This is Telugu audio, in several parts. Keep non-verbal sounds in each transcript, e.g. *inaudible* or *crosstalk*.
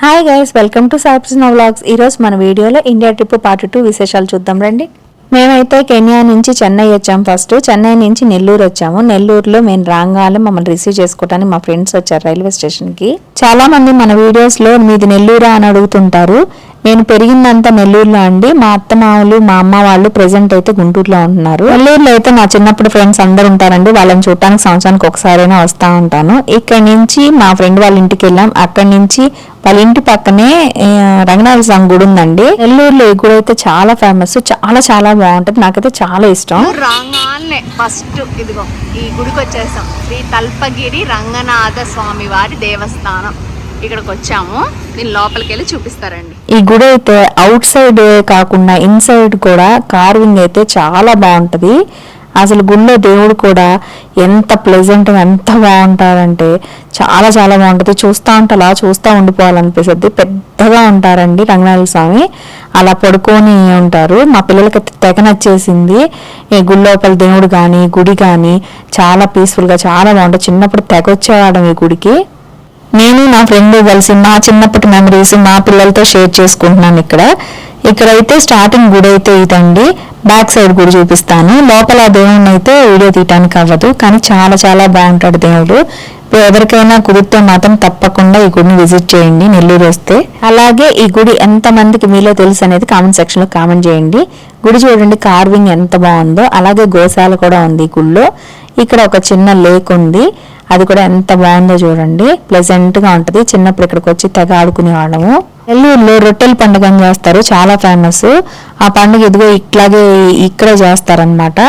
హాయ్ గైస్ వెల్కమ్ టు సాయిప్సిన వ్లాగ్స్ ఈరోజు మన వీడియోలో ఇండియా ట్రిప్ పార్ట్ టూ విశేషాలు చూద్దాం రండి. మేమైతే కెన్యా నుంచి చెన్నై వచ్చాం ఫస్ట్ చెన్నై నుంచి నెల్లూరు వచ్చాము. నెల్లూరులో మేము రాగానే మమ్మల్ని రిసీవ్ చేసుకోవడానికి మా ఫ్రెండ్స్ వచ్చారు రైల్వే స్టేషన్కి. చాలా మంది మన వీడియోస్లో మీది నెల్లూరా అని అడుగుతుంటారు. నేను పెరిగిందంతా నెల్లూరులో అండి. మా అత్త మామలు మా అమ్మ వాళ్ళు ప్రెసెంట్ అయితే గుంటూరులో ఉంటున్నారు. నెల్లూరులో అయితే నా చిన్నప్పుడు ఫ్రెండ్స్ అందరు ఉంటారండి. వాళ్ళని చూడటానికి సంవత్సరానికి ఒకసారైనా వస్తా ఉంటాను. ఇక్కడ నుంచి మా ఫ్రెండ్ వాళ్ళ ఇంటికి వెళ్ళాం. అక్కడి నుంచి వాళ్ళ ఇంటి పక్కనే రంగనాథ స్వామి గుడి ఉందండి. నెల్లూరులో ఈ గుడి అయితే చాలా ఫేమస్ చాలా చాలా బాగుంటది. నాకైతే చాలా ఇష్టం. రాగానే ఫస్ట్ ఇదిగో ఈ గుడికి వచ్చేసాం. శ్రీ తల్పగిరి రంగనాథ స్వామి వారి దేవస్థానం. ఇక్కడికి వచ్చాము దీని లోపలికి వెళ్ళి చూపిస్తారండి. ఈ గుడి అయితే అవుట్ సైడ్ కాకుండా ఇన్సైడ్ కూడా కార్వింగ్ అయితే చాలా బాగుంటది. అసలు గుడిలో దేవుడు కూడా ఎంత ప్లెజెంట్ ఎంత బాగుంటారంటే చాలా చాలా బాగుంటుంది. చూస్తా ఉంటే అలా చూస్తూ ఉండిపోవాలనిపిస్తుంది. పెద్దగా ఉంటారండి రంగనాథ స్వామి. అలా పడుకొని ఉంటారు. మా పిల్లలకి తెగ నచ్చేసింది. ఈ గుడి లోపల దేవుడు కానీ గుడి కానీ చాలా పీస్ఫుల్గా చాలా బాగుంటుంది. చిన్నప్పుడు తెగ వచ్చేవాళ్ళం ఈ గుడికి. నేను నా ఫ్రెండ్ కలిసి మా చిన్నప్పటి మెమరీస్ మా పిల్లలతో షేర్ చేసుకుంటున్నాను ఇక్కడ. ఇక్కడైతే స్టార్టింగ్ గుడి అయితే ఇదండి. బ్యాక్ సైడ్ గుడి చూపిస్తాను. లోపల దేవుడిని అయితే వీడియో తీయటానికి అవ్వదు. కానీ చాలా చాలా బాగుంటాడు దేవుడు. ఎవరికైనా కుదిరితే మాత్రం తప్పకుండా ఈ గుడిని విజిట్ చేయండి నెల్లూరు వస్తే. అలాగే ఈ గుడి ఎంతమందికి మీలో తెలుసు అనేది కామెంట్ సెక్షన్లో కామెంట్ చేయండి. గుడి చూడండి కార్వింగ్ ఎంత బాగుందో. అలాగే గోశాల కూడా ఉంది ఈ గుడిలో. ఇక్కడ ఒక చిన్న లేక్ ఉంది. అది కూడా ఎంత బాగుందో చూడండి. ప్లెజెంట్గా ఉంటుంది. చిన్నప్పుడు ఇక్కడికి వచ్చి తెగ ఆడుకునే వాళ్ళము. నెల్లూరులో రొట్టెల పండుగ అని చేస్తారు. చాలా ఫేమస్ ఆ పండుగ ఇదిగో ఇట్లాగే ఇక్కడే చేస్తారనమాట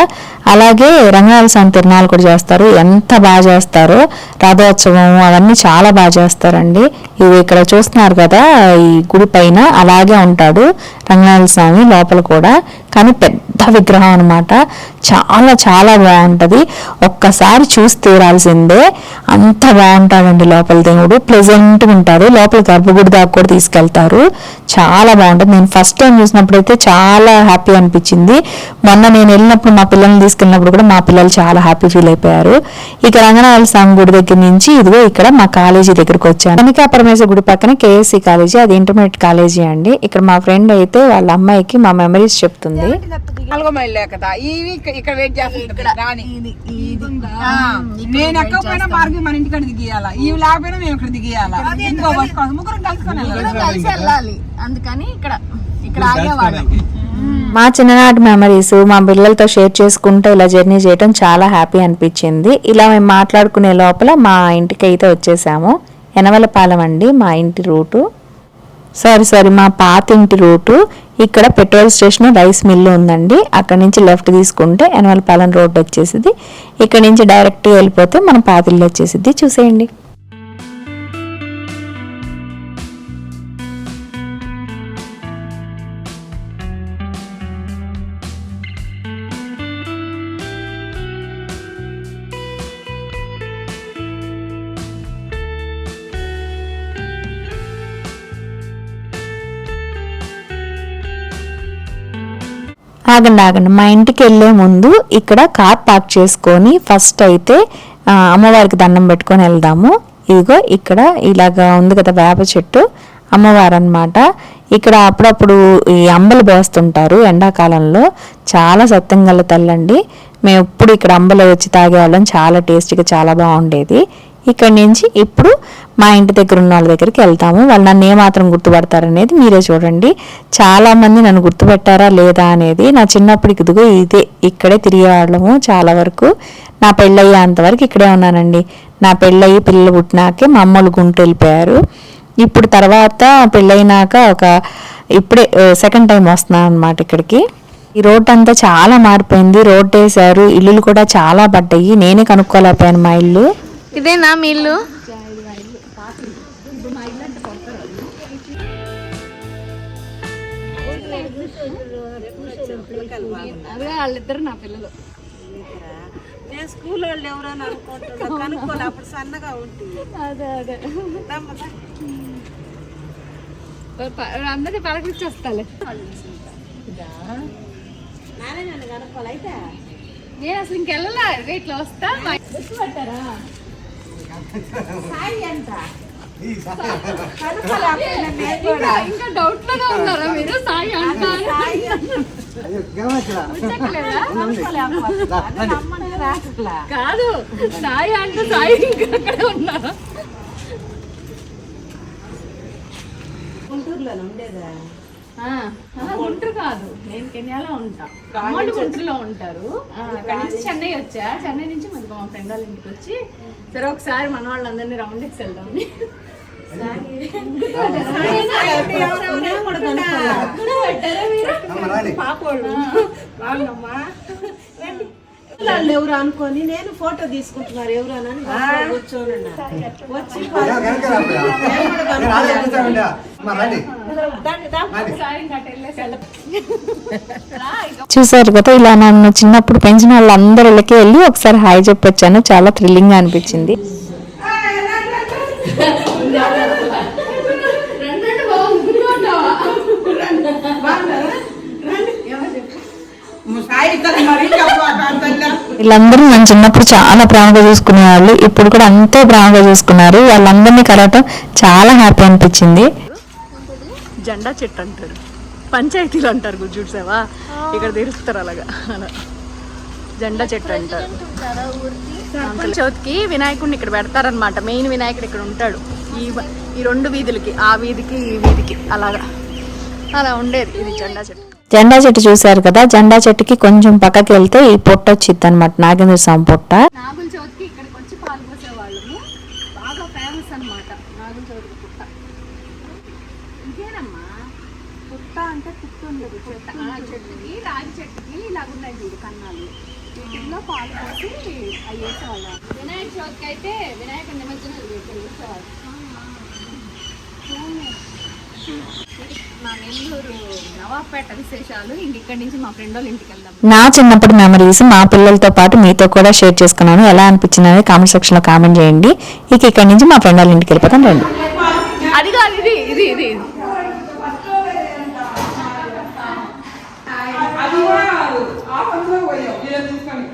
అలాగే రంగనాథ స్వామి తిరునాలు కూడా చేస్తారు. ఎంత బాగా చేస్తారో రథోత్సవం అవన్నీ చాలా బాగా చేస్తారండి. ఇది ఇక్కడ చూస్తున్నారు కదా ఈ గుడి పైన అలాగే ఉంటాడు రంగనాథ స్వామి లోపల కూడా. కానీ పెద్ద విగ్రహం అనమాట చాలా చాలా బాగుంటుంది. ఒక్కసారి చూసి తీరాల్సిందే. అంత బాగుంటాడండి లోపల దేవుడు. ప్లెజెంట్ ఉంటాడు. లోపల గర్భగుడి దాకా కూడా తీసుకెళ్తారు. చాలా బాగుంటుంది. నేను ఫస్ట్ టైం చూసినప్పుడు అయితే చాలా హ్యాపీ అనిపించింది. మొన్న నేను వెళ్ళినప్పుడు మా పిల్లల్ని తీసుకెళ్ళినప్పుడు కూడా మా పిల్లలు చాలా హ్యాపీ ఫీల్ అయిపోయారు. ఇక రంగనాథ స్వామి గుడి దగ్గర నుంచి ఇదిగో ఇక్కడ మా కాలేజీ దగ్గరకు వచ్చాను. కనికా పరమేశ్వర గుడి పక్కన కేఎస్సీ కాలేజీ. అది ఇంటర్మీడియట్ కాలేజీ అండి. ఇక్కడ మా ఫ్రెండ్ అయితే వాళ్ళ అమ్మాయికి మా మెమరీస్ చెప్తుంది. నాలుగో మైల్ లేకత ఇవి ఇక్క- ఇక్కడ వెయిట్ నేను ఎక్కకపోయినా మన ఇంటికాడ దిగియాల? ఇవి లేకపోయినా మేము ఇక్కడ దిగియాల? ఇంకో బస్ కోసం? ముగ్గురం కలుసుకొని వెళ్ళాలి. కలిసి వెళ్ళాలి అందుకని ఇక్కడ ఇక్కడ ఆగేవాళ్ళం. మా చిన్ననాటి మెమరీస్ మా పిల్లలతో షేర్ చేసుకుంటూ ఇలా జర్నీ చేయడం చాలా హ్యాపీ అనిపించింది. ఇలా మేము మాట్లాడుకునే లోపల మా ఇంటికి అయితే వచ్చేసాము. ఎనవలపాలెం అండి మా ఇంటి రూటు సారీ సారీ మా పాత ఇంటి రూటు ఇక్కడ పెట్రోల్ స్టేషన్ రైస్ మిల్లు ఉందండి. అక్కడ నుంచి లెఫ్ట్ తీసుకుంటే ఎనవలపాలెం రోడ్ వచ్చేసింది ఇక్కడ నుంచి డైరెక్ట్గా వెళ్ళిపోతే మన పాత ఇల్లు వచ్చేసిద్ది. చూసేయండి. ఆగండి ఆగండి మా ఇంటికి వెళ్ళే ముందు ఇక్కడ కార్ పార్క్ చేసుకొని ఫస్ట్ అయితే అమ్మవారికి దండం పెట్టుకొని వెళ్దాము. ఇదిగో ఇక్కడ ఇలాగా ఉంది కదా వేప చెట్టు అమ్మవారు అన్నమాట ఇక్కడ అప్పుడప్పుడు ఈ అంబలు పోస్తుంటారు ఎండాకాలంలో. చాలా సత్యం గల తల్లండి. మేము ఎప్పుడు ఇక్కడ అంబలు వచ్చి తాగేవాళ్ళం. చాలా టేస్టీగా చాలా బాగుండేది. ఇక్కడి నుంచి ఇప్పుడు మా ఇంటి దగ్గర ఉన్న వాళ్ళ దగ్గరికి వెళ్తాము. వాళ్ళు నన్ను ఏమాత్రం గుర్తుపడతారనేది మీరే చూడండి. చాలా మంది నన్ను గుర్తుపెట్టారా లేదా అనేది నా చిన్నప్పుడు ఇదిగో ఇదే ఇక్కడే తిరిగేవాళ్ళము చాలా వరకు. నా పెళ్ళయ్యేంత అంతవరకు ఇక్కడే ఉన్నానండి. నా పెళ్ళయ్యి పిల్లలు పుట్టినాకే మా అమ్మలు గుంటూ వెళ్ళిపోయారు. ఇప్పుడు తర్వాత పెళ్ళైనాక ఒక ఇప్పుడే సెకండ్ టైం వస్తున్నాను అనమాట ఇక్కడికి. ఈ రోడ్ అంతా చాలా మారిపోయింది. రోడ్ వేశారు. ఇల్లులు కూడా చాలా పడ్డాయి. నేనే కనుక్కోలేకపోయాను మా ఇల్లు. ఇదేనా మీ ఇల్లు అదే వాళ్ళిద్దరు నా పిల్లలు. నేను స్కూల్ వాళ్ళు ఎవరైనా అనుకుంటున్నా. కనుక్కోలే అప్పుడు సన్నగా ఉంటుంది అదే అదే. అందరినీ పలకరించి వస్తాలే నేను అసలు ఇంకెళ్ళలా. ఇట్లా వస్తా. గుర్తుపట్టారా ఇంకా డౌట్లోనే ఉన్నారా మీరు? సాయి అంటారు. కాదు సాయి అంటే సాయి ఇంకా అక్కడే ఉన్నారా? ఆ, ఆ, గుంటూరు కాదు. నేను కెన్యాలో ఉంటా. అమ్మోళ్ళు గుంటూరులో ఉంటారు. అక్కడి నుంచి చెన్నై వచ్చా? చెన్నై నుంచి మరి మా ఫ్రెండ్ వాళ్ళ ఇంటికి వచ్చి సరే ఒకసారి మన వాళ్ళందరినీ రౌండ్ ఎక్స్ వెళ్దాం. వాళ్ళు ఎవరు అనుకొని నేను ఫోటో తీసుకుంటున్నారు. ఎవరు అని కూర్చొని ఉన్నా. వచ్చి చూసారు కదా ఇలా నన్ను చిన్నప్పుడు పెంచిన వాళ్ళందరిలోకి వెళ్ళి ఒకసారి హాయ్ చెప్పొచ్చాను. చాలా థ్రిల్లింగ్గా అనిపించింది. వీళ్ళందరూ నన్ను చిన్నప్పుడు చాలా ప్రేమగా చూసుకునే వాళ్ళు ఇప్పుడు కూడా అంతే ప్రేమగా చూసుకున్నారు. వాళ్ళందరినీ కలవటం చాలా హ్యాపీ అనిపించింది. జెండా చెట్టు అంటారు. పంచాయతీలు అంటారు గుడ్ చూసావా? ఇక్కడ తెరుస్తారు అలాగా. అలా. జెండా చెట్టు అంటారు. సంవత్సరం చవితికి వినాయకుడిని ఇక్కడ పెడతారనమాట మెయిన్ వినాయకుడు ఇక్కడ ఉంటాడు. ఈ ఈ రెండు వీధులకి ఆ వీధికి ఈ వీధికి అలాగా. అలా ఉండేది ఇది జెండా చెట్టు. జెండా చెట్టు చూసారు కదా? జెండా చెట్టుకి కొంచెం పక్కకి వెళ్తే ఈ పొట్ట వచ్చింది అనమాట నాగేంద్ర స్వామి పొట్ట నాగుల చవితికి ఇక్కడికి వచ్చి పాలు పోసేవాళ్ళము బాగా ఫేమస్ అన్నమాట నాగుల చవితి పుట్ట ఇంకేనమ్మా పుట్ట అంటే పుట్టు ఉండదు. పుట్ట ఆ చెట్టుకి రాగి చెట్టుకి ఇలాగున్నాయి చూడు కన్నాలు. వీటిల్లో పాలు పోసి అవి వేసేవాళ్ళం వినాయక చవితికి అయితే వినాయక నిమజ్జనం వేసేవాళ్ళు నా చిన్నప్పటి మెమరీస్ మా పిల్లలతో పాటు మీతో కూడా షేర్ చేసుకున్నాను. ఎలా అనిపించింది అనేది కామెంట్ సెక్షన్లో కామెంట్ చేయండి. ఇక ఇక్కడ నుంచి మా ఫ్రెండ్ వాళ్ళ ఇంటికి వెళ్ళిపోతాం. రండి. అది కాదు ఇది ఇది ఇది అది కూడా ఆఫర్లో పోయావు ఇలా తీసుకొని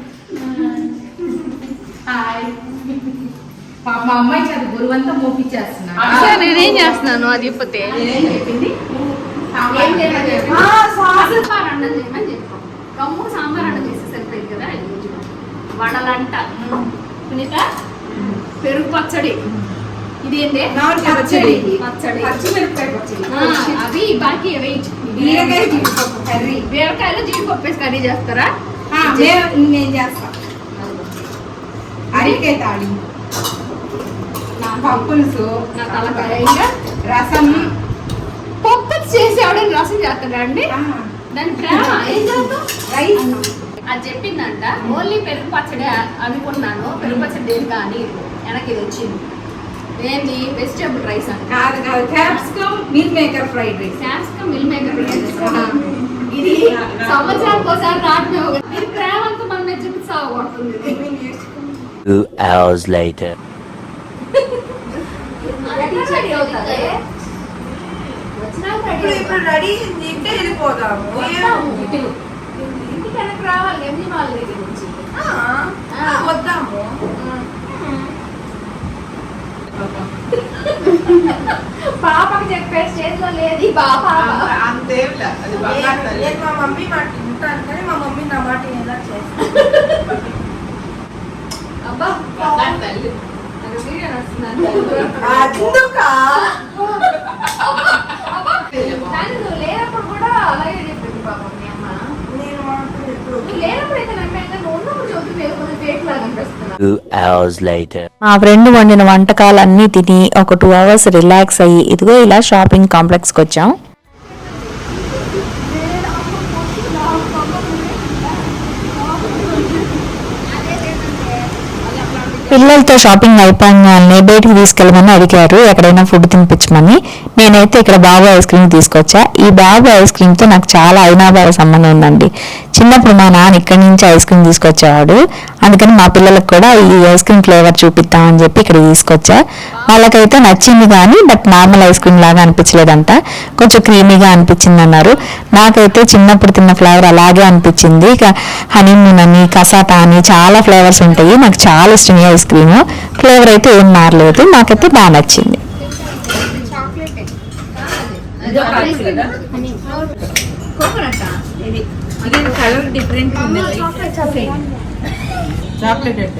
*laughs* పాప మా అమ్మాయి చదువు గురువంతా మోపించేస్తున్నా సార్ నేనేం చేస్తున్నాను? అది ఇప్పతే ఏం చెప్పింది? ఏం చేయమని చెప్పి? అసలు సార్ అన్నం చేయమని చెప్పు. గమ్ము సాంబార్ అన్నం చేస్తే సరిపోయింది కదా. వడలంట. సునీత పెరుగు పచ్చడి. ఇది ఏంటి మామిడికాయ పచ్చడి. పచ్చడి. పచ్చిమిరపకాయ పచ్చడి. అవి బాకీ అవి బీరకాయ జీడిపప్పు కర్రీ. బీరకాయలు జీడిపప్పు కర్రీ చేస్తారా? నేను చేస్తాం? అరికాయ తాడి పప్పులుసు నా తలకాయ ఇంకా రసం. పప్పు చేసి ఎవడైనా రసం చేస్తాడా అండి? దాని ప్రేమ ఏం చేస్తాం రైస్. అది చెప్పిందంట. ఓన్లీ పెరుగు పచ్చడి అనుకున్నాను పెరుగు పచ్చడి దేని కానీ వెనక్కి ఇది వచ్చింది. ఏంది? వెజిటేబుల్ రైస్ అంట. కాదు కాదు. Capsicum meal maker fried rice శాంస్కం meal maker ఇది సంవత్సరానికి ఒకసారి రావడమే ఒక- ఇది ప్రేమంతా మన మీద చూపి సాగొడుతుంది ఇది. Two hours later. రెడీ ఇప్పుడు వెళ్ళిపోదాము. ఇంటికి వెనక్కి రావాలి ఎంజీ వాళ్ళ దగ్గర నుంచి వద్దాము పాపకి చెప్పే స్టేజ్లో లేదు పాప అంతేం లే, అది బంగారు తల్లి. నేను మా మమ్మీ మాట వింటాను కానీ మా మమ్మీ నా మాట ఎలా చేస్తాను *laughs* అందుకా? కానీ నువ్వు లేనప్పుడు కూడా అలాగే చెప్పింది పాపం మీ అమ్మ. నేను మాత్రం ఎప్పుడు నువ్వు లేనప్పుడు అయితే నమ్మేగా నువ్వు ఉన్నప్పుడు చదువుతుంది ఏదో కొంచెం ఫేక్ లాగా అనిపిస్తున్నా. Two hours later. మా ఫ్రెండ్ వండిన వంటకాలన్నీ తిని ఒక టూ అవర్స్ రిలాక్స్ అయ్యి ఇదిగో ఇలా షాపింగ్ కాంప్లెక్స్కి వచ్చాం. పిల్లలతో షాపింగ్ అయిపోగానే బయటికి తీసుకెళ్ళమని అడిగారు. ఎక్కడైనా ఫుడ్ తినిపించమని. నేనైతే ఇక్కడ బాబు ఐస్ క్రీమ్ తీసుకొచ్చా. ఈ బాబు ఐస్ క్రీమ్తో నాకు చాలా అయినాభావ సంబంధం ఉందండి. చిన్నప్పుడు మా నాన్న ఇక్కడి నుంచి ఐస్ క్రీమ్ తీసుకొచ్చేవాడు. అందుకని మా పిల్లలకు కూడా ఈ ఐస్ క్రీమ్ ఫ్లేవర్ చూపిద్దామని చెప్పి ఇక్కడ తీసుకొచ్చా. వాళ్ళకైతే నచ్చింది కానీ బట్ నార్మల్ ఐస్ క్రీమ్ లాగా అనిపించలేదంట. కొంచెం క్రీమీగా అనిపించింది అన్నారు నాకైతే చిన్నప్పుడు తిన్న ఫ్లేవర్ అలాగే అనిపించింది. ఇక హనీమూన్ అని కసాటా అని చాలా ఫ్లేవర్స్ ఉంటాయి. నాకు చాలా ఇష్టం ఈ ఐస్ క్రీమ్ ఫ్లేవర్ అయితే ఏం మారలేదు. నాకైతే బాగా నచ్చింది. ఇది. ఇది కలర్ డిఫరెంట్ ఉంది. చాక్లెట్ అంట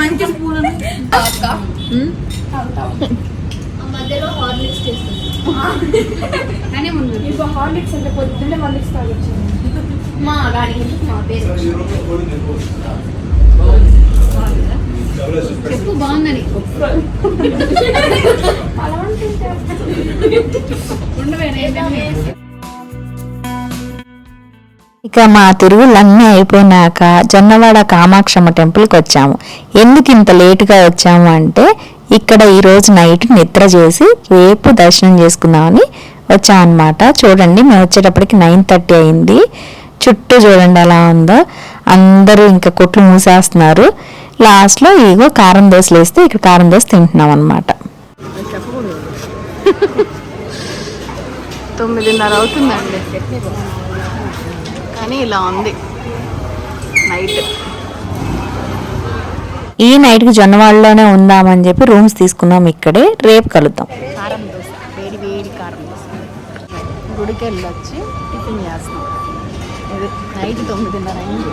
మంచి స్పూన్ మధ్యలో హార్లిక్స్ చేస్తుంది. హార్లిక్స్ అంటే పొద్దున్నే హార్లిక్స్ తాగొచ్చు. మా గాడి మా పేరు. చెప్పు బాగుందని. అలా ఉంటుంటే. ఉండవే నేను ఇక మా తిరుగులన్నీ అయిపోయినాక జొన్నవాడ కామాక్షమ్మ టెంపుల్కి వచ్చాము. ఎందుకు ఇంత లేటుగా వచ్చాము అంటే ఇక్కడ ఈరోజు నైట్ నిద్ర చేసి రేపు దర్శనం చేసుకుందామని వచ్చామన్నమాట చూడండి మేము వచ్చేటప్పటికి నైన్ థర్టీ అయింది. చుట్టూ చూడండి ఎలా ఉందో. అందరూ ఇంకా కొట్లు మూసేస్తున్నారు. లాస్ట్లో ఇగో కారం దోశలు వేస్తే ఇక్కడ కారం దోశ తింటున్నాం అనమాట తొమ్మిదిన్నర అవుతుందండి. కానీ ఇలా ఉంది. నైట్ ఈ నైట్కి జొన్నవాడలోనే ఉందామని చెప్పి రూమ్స్ తీసుకున్నాం ఇక్కడే. రేపు కలుద్దాం. కారం దోశ వేడి వేడి కారం దోశ. గుడికి వెళ్ళొచ్చి టిఫిన్ చేస్తాం నైట్ తొమ్మిదిన్నర అయింది.